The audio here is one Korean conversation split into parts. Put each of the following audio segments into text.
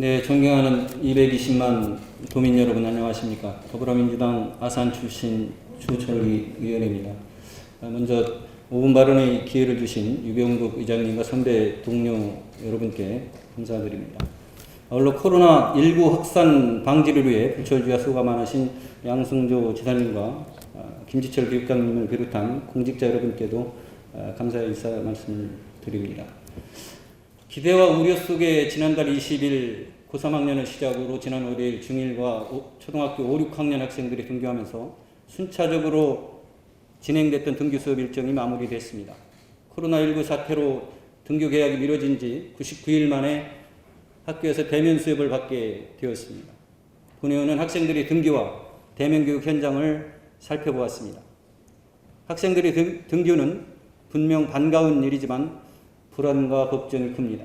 네, 존경하는 220만 도민 여러분 안녕하십니까? 더불어민주당 아산 출신 주철기 의원입니다. 아, 먼저 5분 발언의 기회를 주신 유병국 의장님과 선배 동료 여러분께 감사드립니다. 아울러 코로나19 확산 방지를 위해 불철주야 수고가 많으신 양승조 지사님과 아, 김지철 교육장님을 비롯한 공직자 여러분께도 아, 감사의 인사 말씀을 드립니다. 기대와 우려 속에 지난달 20일 고3 학년을 시작으로 지난 5일 중1과 오- 초등학교 5, 6학년 학생들이 등교하면서 순차적으로 진행됐던 등교 수업 일정이 마무리됐습니다. 코로나19 사태로 등교 계약이 미뤄진 지 99일 만에 학교에서 대면 수업을 받게 되었습니다. 본 의원은 학생들이 등교와 대면 교육 현장을 살펴보았습니다. 학생들의 등, 등교는 분명 반가운 일이지만 불안과 걱정이 큽니다.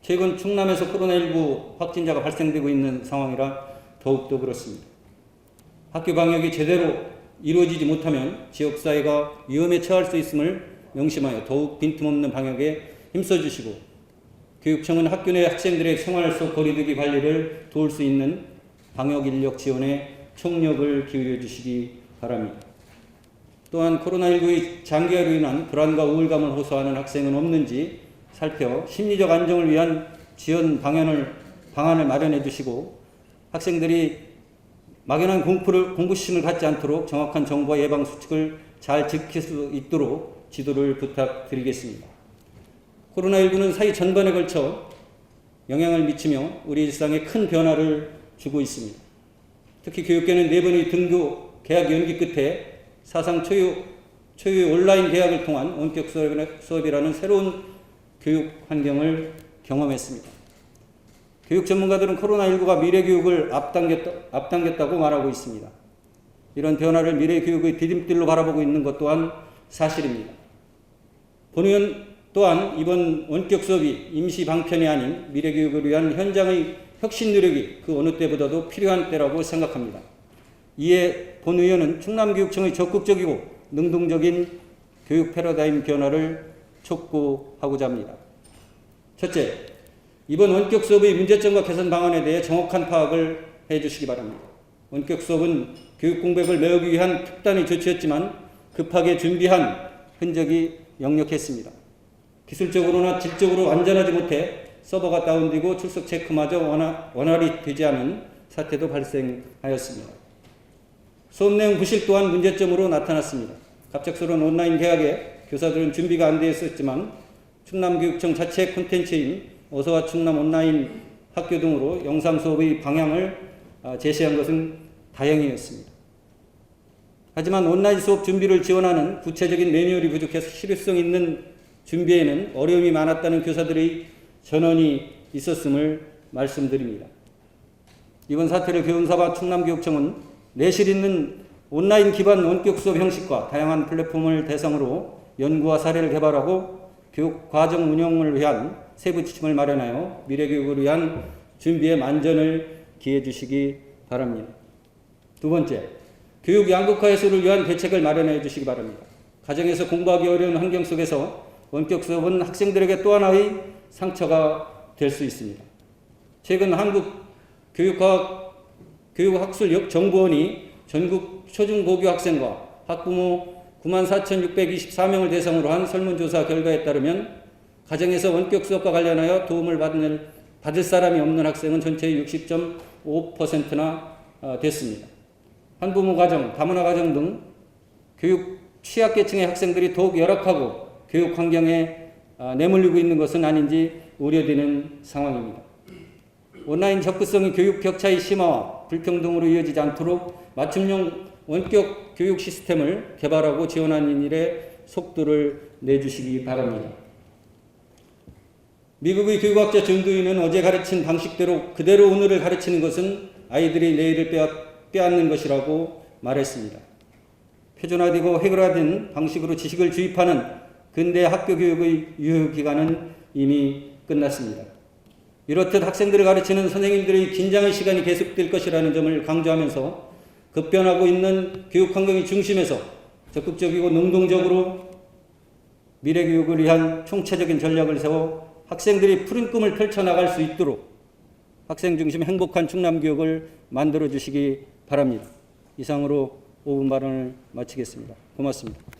최근 충남에서 코로나19 확진자가 발생되고 있는 상황이라 더욱더 그렇습니다. 학교 방역이 제대로 이루어지지 못하면 지역사회가 위험에 처할 수 있음을 명심하여 더욱 빈틈없는 방역에 힘써 주시고 교육청은 학교 내 학생들의 생활 속 거리두기 관리를 도울 수 있는 방역 인력 지원에 총력을 기울여 주시기 바랍니다. 또한 코로나19의 장기화로 인한 불안과 우울감을 호소하는 학생은 없는지 살펴 심리적 안정을 위한 지원 방안을, 방안을 마련해 주시고 학생들이 막연한 공포를, 공부심을 갖지 않도록 정확한 정보와 예방 수칙을 잘 지킬 수 있도록 지도를 부탁드리겠습니다. 코로나19는 사회 전반에 걸쳐 영향을 미치며 우리 일상에 큰 변화를 주고 있습니다. 특히 교육계는 네 번의 등교 계약 연기 끝에 사상 초유, 초유 온라인 계약을 통한 원격 수업이라- 수업이라는 새로운 교육 환경을 경험했습니다. 교육 전문가들은 코로나19가 미래 교육을 앞당겼다, 앞당겼다고 말하고 있습니다. 이런 변화를 미래 교육의 디딤돌로 바라보고 있는 것 또한 사실입니다. 본 의원 또한 이번 원격 수업이 임시 방편이 아닌 미래 교육을 위한 현장의 혁신 노력이 그 어느 때보다도 필요한 때라고 생각합니다. 이에 본 의원은 충남교육청의 적극적이고 능동적인 교육 패러다임 변화를 촉구하고자 합니다. 첫째, 이번 원격 수업의 문제점과 개선 방안에 대해 정확한 파악을 해 주시기 바랍니다. 원격 수업은 교육 공백을 메우기 위한 특단의 조치였지만 급하게 준비한 흔적이 역력했습니다. 기술적으로나 질적으로 안전하지 못해 서버가 다운되고 출석 체크마저 원활, 원활히 되지 않은 사태도 발생하였습니다. 수업 내용 부실 또한 문제점으로 나타났습니다. 갑작스러운 온라인 개학에 교사들은 준비가 안 되어 있었지만 충남교육청 자체 콘텐츠인 어서와 충남 온라인 학교 등으로 영상 수업의 방향을 아, 제시한 것은 다행이었습니다. 하지만 온라인 수업 준비를 지원하는 구체적인 매뉴얼이 부족해서 실효성 있는 준비에는 어려움이 많았다는 교사들의 전언이 있었음을 말씀드립니다. 이번 사태를 교훈사바 충남교육청은 내실 있는 온라인 기반 원격 수업 형식과 다양한 플랫폼을 대상으로 연구와 사례를 개발하고 교육 과정 운영을 위한 세부 지침을 마련하여 미래 교육을 위한 준비에 만전을 기해 주시기 바랍니다. 두 번째, 교육 양극화 해소를 위한 대책을 마련해 주시기 바랍니다. 가정에서 공부하기 어려운 환경 속에서 원격 수업은 학생들에게 또 하나의 상처가 될 수 있습니다. 최근 한국 교육과학 교육학술 정보원이 전국 초중고교 학생과 학부모 94,624명을 대상으로 한 설문조사 결과에 따르면 가정에서 원격 수업과 관련하여 도움을 받을, 받을 사람이 없는 학생은 전체의 60.5%나 어, 됐습니다. 한부모 가정, 다문화 가정 등 교육 취약계층의 학생들이 더욱 열악하고 교육 환경에 아, 내몰리고 있는 것은 아닌지 우려되는 상황입니다. 온라인 접근성이 교육 격차의 심화와 불평등으로 이어지지 않도록 맞춤형 원격 교육 시스템을 개발하고 지원하는 일에 속도를 내주시기 바랍니다. 미국의 교육학자 전두인은 어제 가르친 방식대로 그대로 오늘을 가르치는 것은 아이들이 내일을 빼앗, 빼앗는 것이라고 말했습니다. 표준화되고 획일화된 방식으로 지식을 주입하는 근대 학교 교육의 유효 기간은 이미 끝났습니다. 이렇듯 학생들을 가르치는 선생님들의 긴장의 시간이 계속될 것이라는 점을 강조하면서 급변하고 있는 교육 환경의 중심에서 적극적이고 능동적으로 미래 교육을 위한 총체적인 전략을 세워 학생들이 푸른 꿈을 펼쳐나갈 수 있도록 학생 중심 행복한 충남 교육을 만들어 주시기 바랍니다. 이상으로 5분 발언을 마치겠습니다. 고맙습니다.